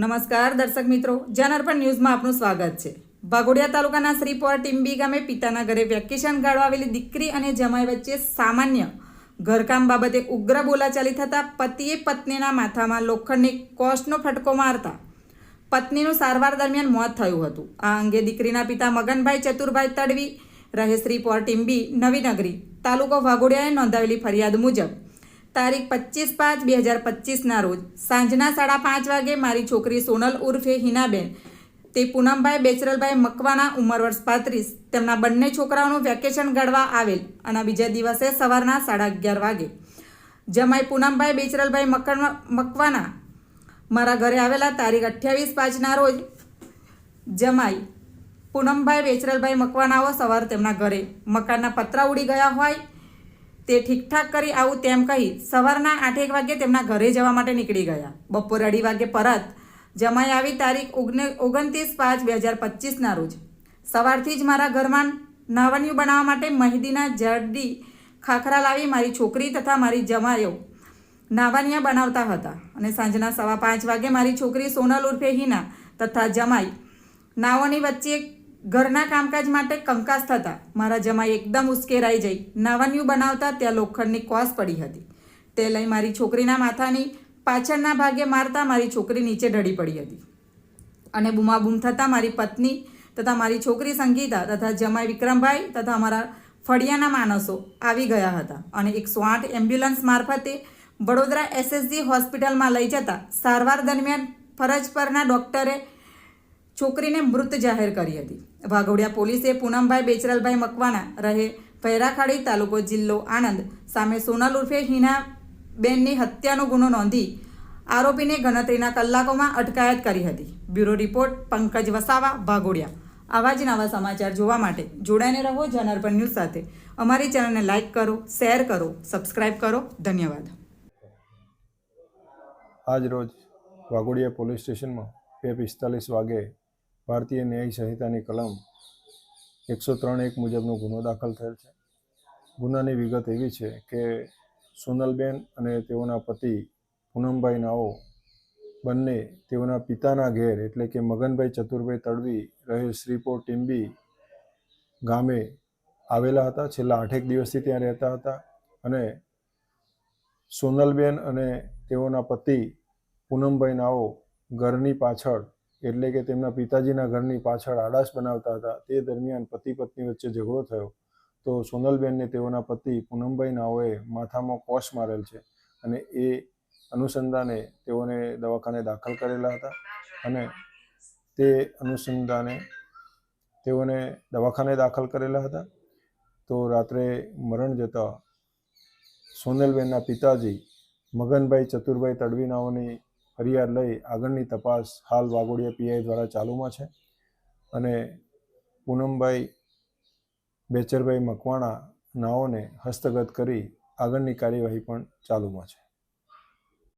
નમસ્કાર દર્શક મિત્રો જનઅર્પણ ન્યૂઝમાં આપનું સ્વાગત છે. વાઘોડિયા તાલુકાના શ્રીપોર ટીમ્બી ગામે પિતાના ઘરે વેકેશન ગાળવા આવેલી દીકરી અને જમાઈ વચ્ચે સામાન્ય ઘરકામ બાબતે ઉગ્ર બોલાચાલી થતાં પતિએ પત્નીના માથામાં લોખંડની કોષનો ફટકો મારતા પત્નીનું સારવાર દરમિયાન મોત થયું હતું. આ અંગે દીકરીના પિતા મગનભાઈ ચતુરભાઈ તડવી રહે શ્રીપોર ટીમ્બી નવીનગરી તાલુકો વાઘોડિયાએ નોંધાવેલી ફરિયાદ મુજબ તારીખ પચીસ પાંચ બે હજાર પચીસના રોજ સાંજના સાડા પાંચ વાગે મારી છોકરી સોનલ ઉર્ફે હિનાબેન તે પૂનમભાઈ બેચરલભાઈ મકવાના ઉંમર વર્ષ પાંત્રીસ તેમના બંને છોકરાઓનું વેકેશન ગાળવા આવેલ અને બીજા દિવસે સવારના સાડા અગિયાર વાગે. જમાઈ પૂનમભાઈ બેચરલભાઈ મકવાના મારા ઘરે આવેલા તારીખ અઠ્યાવીસ પાંચના રોજ જમાઈ પૂનમભાઈ બેચરલભાઈ મકવાનાઓ સવાર તેમના ઘરે. મકાનના પતરા ઉડી ગયા હોય તે ઠીકઠાક કરી આવું તેમ કહી સવારના આઠેક વાગે તેમના ઘરે જવા માટે નીકળી ગયા. બપોર અઢી વાગે પરત જમાઈ આવી તારીખ ઓગણ ઓગણત્રીસ પાંચ બે હજાર પચીસના રોજ. સવારથી જ મારા ઘરમાં નાવણિયું બનાવવા માટે મહેંદીના જરડી ખાખરા લાવી મારી છોકરી તથા મારી જમાઈઓ નાવાનિયા બનાવતા હતા અને સાંજના સવા પાંચ વાગે મારી છોકરી સોનલ ઉર્ફે હિના તથા જમાઈ નાવાની વચ્ચે ઘરના કામકાજ માટે કંકાસ થતા મારા જમાઈ એકદમ ઉશ્કેરાઈ જઈ. નાવાનિયું બનાવતા ત્યાં લોખંડની કોસ પડી હતી. તે લઈ મારી છોકરીના માથાની પાછળના ભાગે મારતા મારી છોકરી નીચે ઢળી પડી હતી. અને બૂમાબૂમ થતાં મારી પત્ની તથા મારી છોકરી સંગીતા તથા જમાઈ વિક્રમભાઈ તથા અમારા ફળિયાના માણસો આવી ગયા હતા અને એકસો આઠ એમ્બ્યુલન્સ મારફતે વડોદરા એસએસજી હોસ્પિટલમાં લઈ જતા સારવાર દરમિયાન ફરજ પરના ડૉક્ટરે છોકરીને મૃત જાહેર કરી હતી. વાઘોડિયા પોલીસે પૂનમભાઈ બેચરલભાઈ મકવાણા રહે ભૈરાખાડી તાલુકો જિલ્લો આણંદ સામે સોનલ ઉર્ફે હિનાબેનની હત્યાનો ગુનો નોંધી આરોપીને ગણતરીના કલાકોમાં અટકાયત કરી હતી. Bureau report, Pankaj Vasava, Waghodia. આવા જ નવા સમાચાર જોવા માટે જોડાઈને રહો જનાર્પણ ન્યૂઝ સાથે. અમારી ચેનલને લાઇક કરો, શેર કરો, સબસ્ક્રાઇબ કરો. ધન્યવાદ. આજ રોજ વાઘોડિયા પોલીસ સ્ટેશનમાં બે પિસ્તાલીસ વાગે ભારતીય ન્યાય સંહિતાની કલમ એકસો ત્રણ એક મુજબનો ગુનો દાખલ થયેલ છે. ગુનાની વિગત એવી છે કે સોનલબેન અને તેઓના પતિ પૂનમભાઈ નાઓ બંને તેઓના પિતાના ઘેર એટલે કે મગનભાઈ ચતુરભાઈ તડવી રહે શ્રીપોર ટીમ્બી ગામે આવેલા હતા. છેલ્લા આઠેક દિવસથી ત્યાં રહેતા હતા અને સોનલબેન અને તેઓના પતિ પૂનમભાઈ નાઓ ઘરની પાછળ એટલે કે તેમના પિતાજીના ઘરની પાછળ આડાશ બનાવતા હતા. તે દરમિયાન પતિ પત્ની વચ્ચે ઝઘડો થયો. તો સોનલબેનને તેઓના પતિ પૂનમભાઈ નાઓએ માથામાં કોશ મારેલ છે અને એ અનુસંધાને તેઓને દવાખાને દાખલ કરેલા હતા અને તે અનુસંધાને તેઓને દવાખાને દાખલ કરેલા હતા. તો રાત્રે મરણ જતા સોનલબેનના પિતાજી મગનભાઈ ચતુરભાઈ તડવીનાઓની ફરિયાદ લઈ આગળની તપાસ હાલ વાઘોડિયા પીઆઈ દ્વારા ચાલુમાં છે અને પૂનમભાઈ બેચરભાઈ મકવાણા નાઓને હસ્તગત કરી આગળની કાર્યવાહી પણ ચાલુમાં છે.